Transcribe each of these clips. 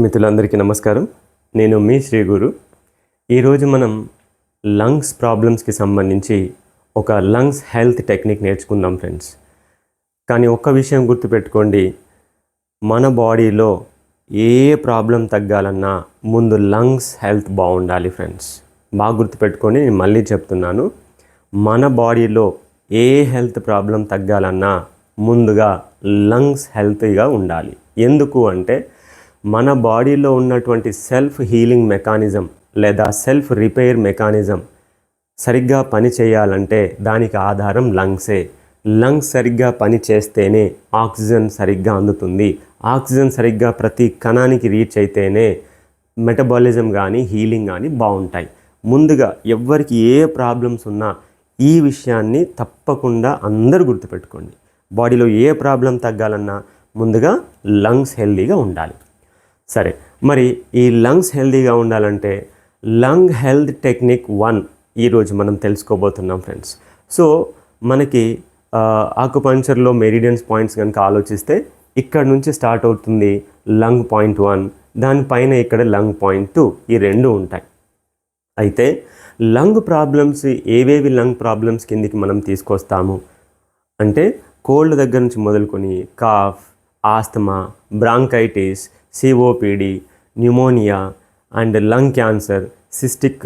మిత్రులందరికీ నమస్కారం. నేను మీ శ్రీ గురు. ఈరోజు మనం లంగ్స్ ప్రాబ్లమ్స్కి సంబంధించి ఒక లంగ్స్ హెల్త్ టెక్నిక్ నేర్చుకుందాం ఫ్రెండ్స్. కానీ ఒక్క విషయం గుర్తుపెట్టుకోండి. మన బాడీలో ఏ ప్రాబ్లం తగ్గాలన్నా ముందు లంగ్స్ హెల్త్ బాగుండాలి ఫ్రెండ్స్. బాగా గుర్తుపెట్టుకొని నేను మళ్ళీ చెప్తున్నాను. మన బాడీలో ఏ హెల్త్ ప్రాబ్లం తగ్గాలన్నా ముందుగా లంగ్స్ హెల్తీగా ఉండాలి. ఎందుకు అంటే మన బాడీలో ఉన్నటువంటి సెల్ఫ్ హీలింగ్ మెకానిజం లేదా సెల్ఫ్ రిపేర్ మెకానిజం సరిగ్గా పని చేయాలంటే దానికి ఆధారం లంగ్సే. లంగ్స్ సరిగ్గా పని చేస్తేనే ఆక్సిజన్ సరిగ్గా అందుతుంది. ఆక్సిజన్ సరిగ్గా ప్రతి కణానికి రీచ్ అయితేనే మెటబాలిజం కానీ హీలింగ్ కానీ బాగుంటాయి. ముందుగా ఎవ్వరికి ఏ ప్రాబ్లమ్స్ ఉన్నా ఈ విషయాన్ని తప్పకుండా అందరూ గుర్తుపెట్టుకోండి. బాడీలో ఏ ప్రాబ్లం తగ్గాలన్నా ముందుగా లంగ్స్ హెల్దీగా ఉండాలి. సరే మరి ఈ లంగ్స్ హెల్దీగా ఉండాలంటే లంగ్ హెల్త్ టెక్నిక్ వన్ ఈరోజు మనం తెలుసుకోబోతున్నాం ఫ్రెండ్స్. సో మనకి ఆకుపంచర్లో మెరిడియన్స్ పాయింట్స్ కనుక ఆలోచిస్తే ఇక్కడ నుంచి స్టార్ట్ అవుతుంది లంగ్ పాయింట్ వన్ దానిపైన ఇక్కడ లంగ్ పాయింట్ టూ ఈ రెండు ఉంటాయి. అయితే లంగ్ ప్రాబ్లమ్స్ ఏవేవి లంగ్ ప్రాబ్లమ్స్ కిందికి మనం తీసుకొస్తాము? అంటే కోల్డ్ దగ్గర నుంచి మొదలుకొని cough asthma bronchitis COPD pneumonia and lung cancer cystic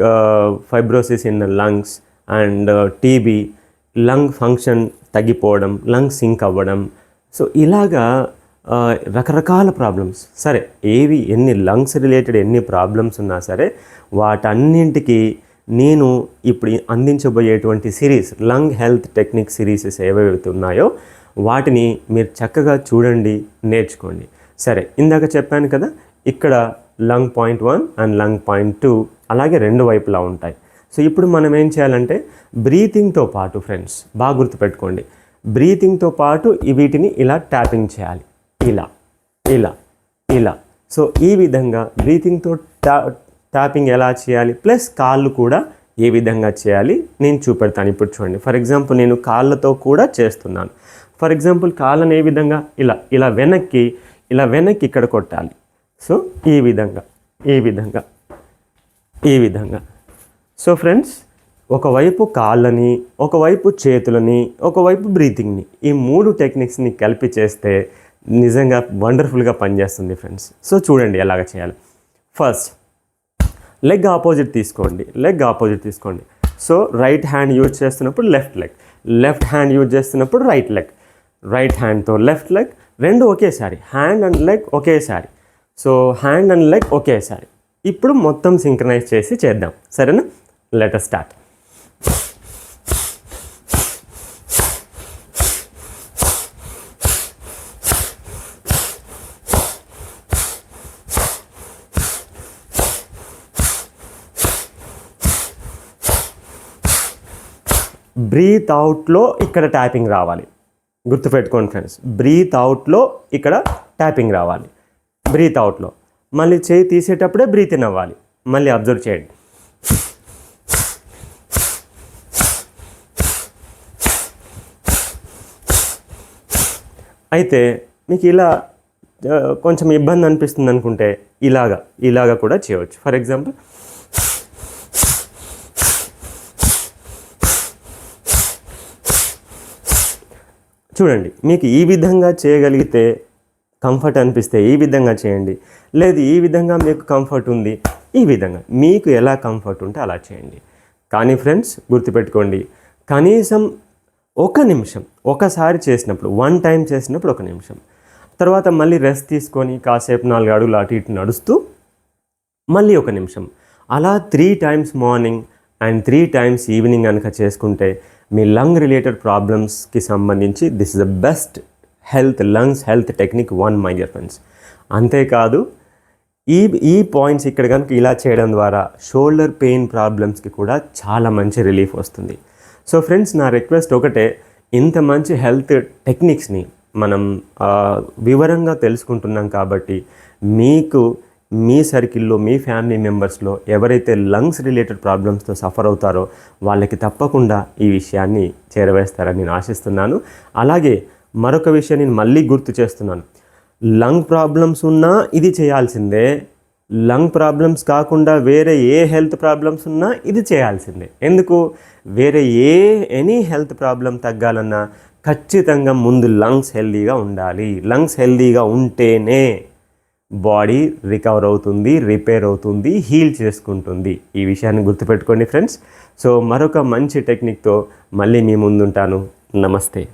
fibrosis in lungs and TB lung function తగ్గిపోవడం లంగ్ సింక్ అవ్వడం. సో ఇలాగా uh, రకరకాల ప్రాబ్లమ్స్ సరే ఏవి ఎన్ని లంగ్స్ రిలేటెడ్ ఎన్ని ప్రాబ్లమ్స్ ఉన్నా సరే వాటన్నింటికి నేను ఇప్పుడు అందించబోయేటువంటి series lung health technique serieses ఏవైతే ఉన్నాయో వాటిని మీరు చక్కగా చూడండి నేర్చుకోండి. సరే ఇందాక చెప్పాను కదా ఇక్కడ lung point one and lung point two అలాగే రెండు వైపులా ఉంటాయి. సో ఇప్పుడు మనం ఏం చేయాలంటే బ్రీతింగ్తో పాటు ఫ్రెండ్స్ బాగా గుర్తుపెట్టుకోండి. బ్రీతింగ్తో పాటు వీటిని ఇలా ట్యాపింగ్ చేయాలి. ఇలా ఇలా ఇలా. సో ఈ విధంగా బ్రీతింగ్తో ట్యా ట్యాపింగ్ ఎలా చేయాలి? ప్లస్ కాళ్ళు కూడా ఏ విధంగా చేయాలి. నేను చూపెడతాను ఇప్పుడు చూడండి. ఫర్ ఎగ్జాంపుల్ నేను కాళ్ళతో కూడా చేస్తున్నాను. ఫర్ ఎగ్జాంపుల్ కాళ్ళని ఏ విధంగా? ఇలా ఇలా వెనక్కి ఇలా వెనక్కి ఇక్కడ కొట్టాలి. సో ఈ విధంగా ఈ విధంగా ఈ విధంగా. సో ఫ్రెండ్స్ ఒకవైపు కాళ్ళని ఒకవైపు చేతులని ఒకవైపు బ్రీతింగ్ని ఈ మూడు టెక్నిక్స్ని కలిపి చేస్తే నిజంగా వండర్ఫుల్గా పనిచేస్తుంది ఫ్రెండ్స్. సో చూడండి ఎలాగ చేయాలి. ఫస్ట్ లెగ్ ఆపోజిట్ తీసుకోండి లెగ్ ఆపోజిట్ తీసుకోండి. సో రైట్ హ్యాండ్ యూజ్ చేస్తున్నప్పుడు left leg left hand use చేస్తున్నప్పుడు రైట్ లెగ్ రైట్ హ్యాండ్తో లెఫ్ట్ లెగ్ రెండు ఒకేసారి హ్యాండ్ అండ్ లెగ్ ఒకేసారి సో హ్యాండ్ అండ్ లెగ్ ఒకేసారి ఇప్పుడు మొత్తం సింక్రనైజ్ చేసి చేద్దాం. సరేనా? లెటర్ స్టార్ట్ బ్రీత్ అవుట్లో ఇక్కడ ట్యాపింగ్ రావాలి. గుర్తుపెట్టుకోండి ఫ్రెండ్స్. బ్రీత్ అవుట్లో ఇక్కడ ట్యాపింగ్ రావాలి. బ్రీత్ అవుట్లో. మళ్ళీ చేయి తీసేటప్పుడే బ్రీత్ ఇన్ అవ్వాలి. మళ్ళీ అబ్జర్వ్ చేయండి. అయితే మీకు ఇలా కొంచెం ఇబ్బంది అనిపిస్తుంది అనుకుంటే ఇలాగా ఇలాగా కూడా చేయవచ్చు. ఫర్ ఎగ్జాంపుల్ చూడండి మీకు ఈ విధంగా చేయగలిగితే కంఫర్ట్ అనిపిస్తే ఈ విధంగా చేయండి. లేదు ఈ విధంగా మీకు కంఫర్ట్ ఉంది ఈ విధంగా. మీకు ఎలా కంఫర్ట్ ఉంటే అలా చేయండి. కానీ ఫ్రెండ్స్ గుర్తుపెట్టుకోండి కనీసం ఒక నిమిషం ఒకసారి చేసినప్పుడు వన్ టైం చేసినప్పుడు ఒక నిమిషం. తర్వాత మళ్ళీ రెస్ట్ తీసుకొని కాసేపు నాలుగు అడుగులు అటు ఇటు నడుస్తూ మళ్ళీ ఒక నిమిషం. అలా three times morning and three times evening కనుక చేసుకుంటే మీ లంగ్ రిలేటెడ్ ప్రాబ్లమ్స్కి సంబంధించి this is the best health lungs health technique one my dear friends. అంతేకాదు ఈ ఈ పాయింట్స్ ఇక్కడ కనుక ఇలా చేయడం ద్వారా షోల్డర్ పెయిన్ ప్రాబ్లమ్స్కి కూడా చాలా మంచి రిలీఫ్ వస్తుంది. సో ఫ్రెండ్స్ నా రిక్వెస్ట్ ఒకటే ఇంత మంచి హెల్త్ టెక్నిక్స్ని మనం వివరంగా తెలుసుకుంటున్నాం కాబట్టి మీకు మీ సర్కిల్లో మీ ఫ్యామిలీ మెంబర్స్లో ఎవరైతే లంగ్స్ రిలేటెడ్ ప్రాబ్లమ్స్తో సఫర్ అవుతారో వాళ్ళకి తప్పకుండా ఈ విషయాన్ని చేరవేస్తారని నేను ఆశిస్తున్నాను. అలాగే మరొక విషయం నేను మళ్ళీ గుర్తు చేస్తున్నాను. లంగ్ ప్రాబ్లమ్స్ ఉన్నా ఇది చేయాల్సిందే. లంగ్ ప్రాబ్లమ్స్ కాకుండా వేరే ఏ హెల్త్ ప్రాబ్లమ్స్ ఉన్నా ఇది చేయాల్సిందే. ఎందుకు? వేరే ఏ ఎనీ హెల్త్ ప్రాబ్లం తగ్గాలన్నా ఖచ్చితంగా ముందు లంగ్స్ హెల్దీగా ఉండాలి. లంగ్స్ హెల్దీగా ఉంటేనే బాడీ రికవర్ అవుతుంది రిపేర్ అవుతుంది హీల్ చేసుకుంటుంది. ఈ విషయాన్ని గుర్తుపెట్టుకోండి ఫ్రెండ్స్. సో మరొక మంచి టెక్నిక్తో మళ్ళీ మీ ముందుంటాను. నమస్తే.